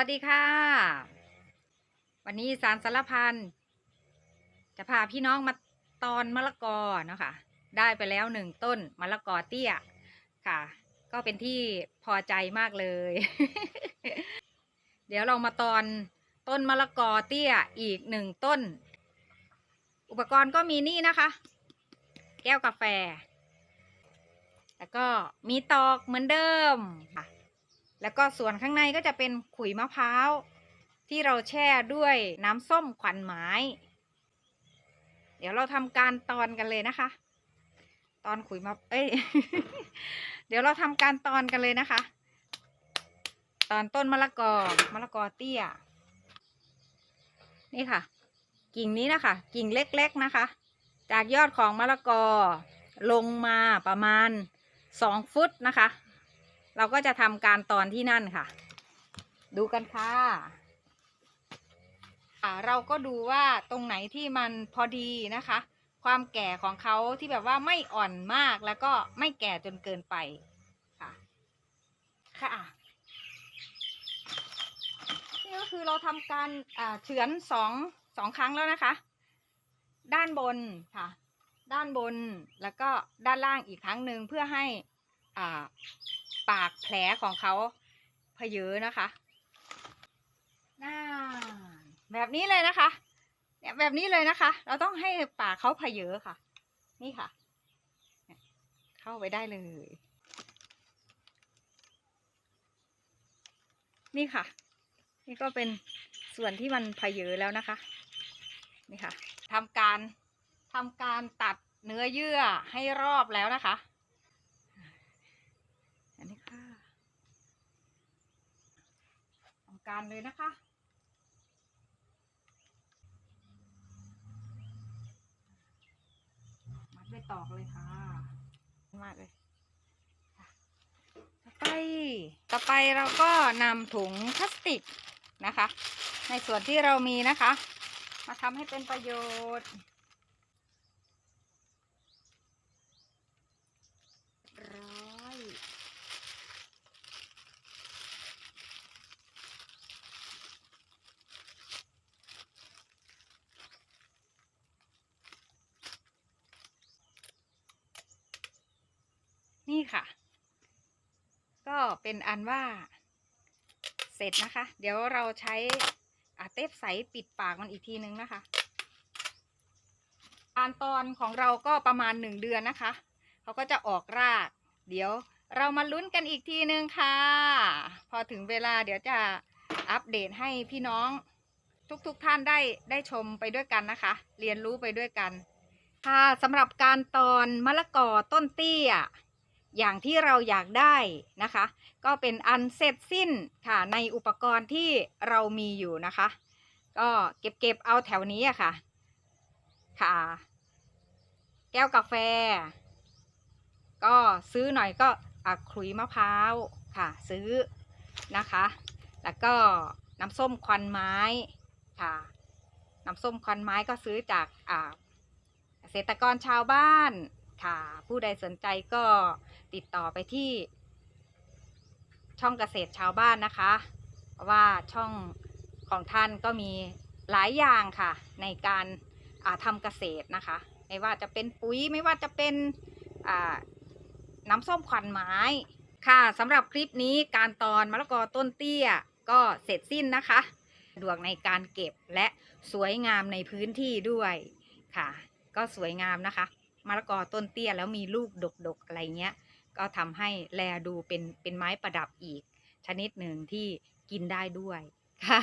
วัสดีค่ะ วันนี้สารสารพันจะพาพี่น้องมาตอนมะละกอเนาะคะได้ไปแล้วหนึ่งต้นมะละกอเตี้ยค่ะ ก็เป็นที่พอใจมากเลย เดี๋ยวเรามาตอนต้นมะละกอเตี้ยอีกหนึ่งต้น อุปกรณ์ก็มีนี่นะคะ แก้วกาแฟ แล้วก็มีตอกเหมือนเดิมค่ะ แล้วก็ส่วนข้างในก็จะเป็นขุยมะพร้าว ที่เราแช่ด้วยน้ำส้มขวัญไม้ เดี๋ยวเราทำการตอนกันเลยนะคะ ตอนขุยมะเอ้ย เดี๋ยวเราทำการตอนกันเลยนะคะ ตอนต้นมะละกอมะละกอเตี้ย นี่ค่ะ กิ่งนี้นะคะ กิ่งเล็กๆนะคะ จากยอดของมะละกอลงมาประมาณสองฟุตนะคะ เราก็จะทำการตอนที่นั่นค่ะ ดูกันค่ะอ่าเราก็ดูว่าตรงไหนที่มันพอดีนะคะ ความแก่ของเขาที่แบบว่าไม่อ่อนมากแล้วก็ไม่แก่จนเกินไปค่ะ ค่ะนี่ก็คือเราทำการเฉือนสองสองครั้งแล้วนะคะ ด้านบนค่ะ ด้านบนแล้วก็ด้านล่างอีกครั้งหนึ่งเพื่อให้อ่า ปากแผลของเขาเพเยอนะคะน่าแบบนี้เลยนะคะ เนี่ยแบบนี้เลยนะคะ เราต้องให้ปากเขาเพเยอค่ะ นี่ค่ะ เข้าไปได้เลย นี่ค่ะ นี่ก็เป็นส่วนที่มันเพเยอแล้วนะคะ นี่ค่ะทำการทำการตัดเนื้อเยื่อให้รอบแล้วนะคะ อันนี้ค่ะทำ การเลยนะคะ มัดด้วยตอกเลยค่ะ มากเลยต่อไปต่อไปเราก็นำถุงพลาสติกนะคะ ในส่วนที่เรามีนะคะ มาทำให้เป็นประโยชน์ร้อย นี่ค่ะ ก็เป็นอันว่า เสร็จนะคะ เดี๋ยวเราใช้อาเทปใสปิดปากมันอีกทีนึงนะคะการตอนของเราก็ประมาณหนึ่งเดือนนะคะเขาก็จะออกราก เดี๋ยวเรามาลุ้นกันอีกทีนึงค่ะ พอถึงเวลาเดี๋ยวจะอัปเดตให้พี่น้องทุกๆทท่านได้ได้ชมไปด้วยกันนะคะ เรียนรู้ไปด้วยกัน ค่ะสำหรับการตอนมะละกอต้นเตี้ย อย่างที่เราอยากได้นะคะ ก็เป็นอันเสร็จสิ้นค่ะในอุปกรณ์ที่เรามีอยู่นะคะ ก็เก็บเก็บเอาแถวนี้อะค่ะ ค่ะ แก้วกาแฟ ก็ซื้อหน่อยก็ขลุยมะพร้าวค่ะซื้อนะคะ แล้วก็น้ำส้มควันไม้ค่ะ น้ำส้มควันไม้ก็ซื้อจากเกษตรกรชาวบ้าน ค่ะ ผู้ใดสนใจก็ติดต่อไปที่ ช่องเกษตรชาวบ้านนะคะ เพราะว่าช่องของท่านก็มีหลายอย่างค่ะ ในการาทำเกษตรนะคะ ไม่ว่าจะเป็นปุ๋ยไม่ว่าจะเป็นน้ำส้มควันไม้ค่ะสำหรับคลิปนี้การตอนมะละกอต้นเตี้ยก็เสร็จสิ้นนะคะสะดวกในการเก็บและสวยงามในพื้นที่ด้วยค่ะ ก็สวยงามนะคะ มะละกอต้นเตี้ยแล้วมีลูกดกๆอะไรเงี้ย ก็ทำให้แลดูเป็นเป็นไม้ประดับอีก ชนิดหนึ่งที่กินได้ด้วยค่ะ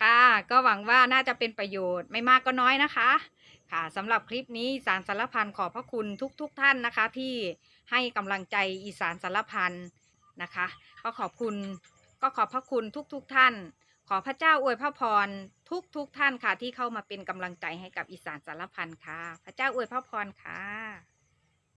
ค่ะ ก็หวังว่าน่าจะเป็นประโยชน์ไม่มากก็น้อยนะคะ ค่ะสำหรับคลิปนี้อีสานสารพันขอบพระคุณทุกๆทท่านนะคะ ที่ให้กำลังใจอีสานสารพันนะคะ ก็ขอบคุณก็ขอบพระคุณทุกๆทท่าน ขอพระเจ้าอวยพระพรทุกทุกท่านค่ะที่เข้ามาเป็นกำลังใจให้กับอีสานสารพันค่ะ พระเจ้าอวยพระพรค่ะ